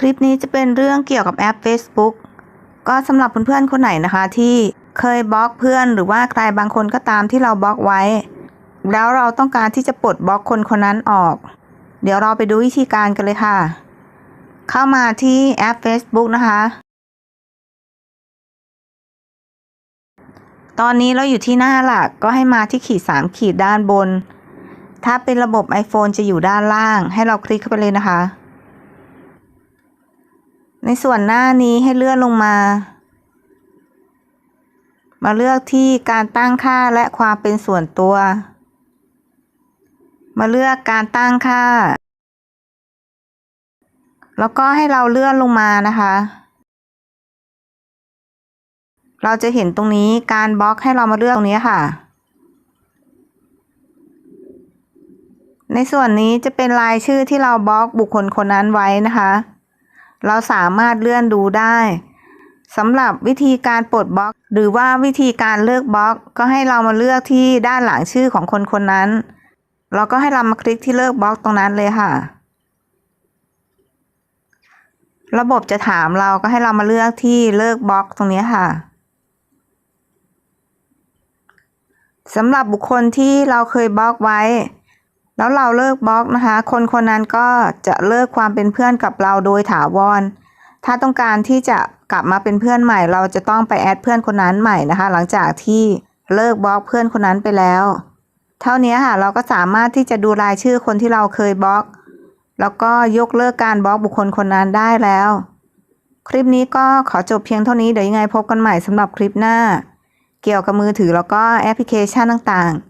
คลิปนี้จะเป็นเรื่องเกี่ยวกับแอป Facebook ก็สำหรับเพื่อนๆคนไหนนะคะที่เคยบล็อกเพื่อนหรือว่าใครบางคนก็ตามที่เราบล็อกไว้ แล้วเราต้องการที่จะปลดบล็อกคนคนนั้นออก เดี๋ยวเราไปดูวิธีการกันเลยค่ะ เข้ามาที่แอป Facebook นะคะ ตอนนี้เราอยู่ที่หน้าหลักก็ให้มาที่ขีด 3 ขีดด้านบน ถ้าเป็นระบบ iPhone จะอยู่ด้านล่าง ให้เราคลิกเข้าไปเลยนะคะ ในส่วนหน้านี้ให้เลื่อนลงมา มาเลือกที่การตั้งค่าและความเป็นส่วนตัว มาเลือกการตั้งค่า แล้วก็ให้เราเลื่อนลงมานะคะ เราจะเห็นตรงนี้การบล็อกให้เรามาเลือกตรงนี้ค่ะในส่วนนี้จะเป็นรายชื่อที่เราบล็อกบุคคลคนนั้นไว้นะคะ เราสามารถเลื่อนดูได้สำหรับวิธีการปลดบล็อก หรือว่าวิธีการเลิกบล็อก ก็ให้เรามาเลือกที่ด้านหลังชื่อของคนคนนั้น เราก็ให้เรามาคลิกที่เลิกบล็อกตรงนั้นเลยค่ะ ระบบจะถามเราก็ให้เรามาเลือกที่เลิกบล็อกตรงนี้ค่ะสำหรับบุคคลที่เราเคยบล็อกไว้ แล้วเราเลิกบล็อกนะคะ คนคนนั้นก็จะเลิกความเป็นเพื่อนกับเราโดยถาวร ถ้าต้องการที่จะกลับมาเป็นเพื่อนใหม่ เราจะต้องไปแอดเพื่อนคนนั้นใหม่นะคะ หลังจากที่เลิกบล็อกเพื่อนคนนั้นไปแล้ว เท่านี้ค่ะเราก็สามารถที่จะดูรายชื่อคนที่เราเคยบล็อก แล้วก็ยกเลิกการบล็อกบุคคลคนนั้นได้แล้ว คลิปนี้ก็ขอจบเพียงเท่านี้เดี๋ยวยังไงพบกันใหม่สำหรับคลิปหน้า เกี่ยวกับมือถือแล้วก็แอปพลิเคชันต่างๆ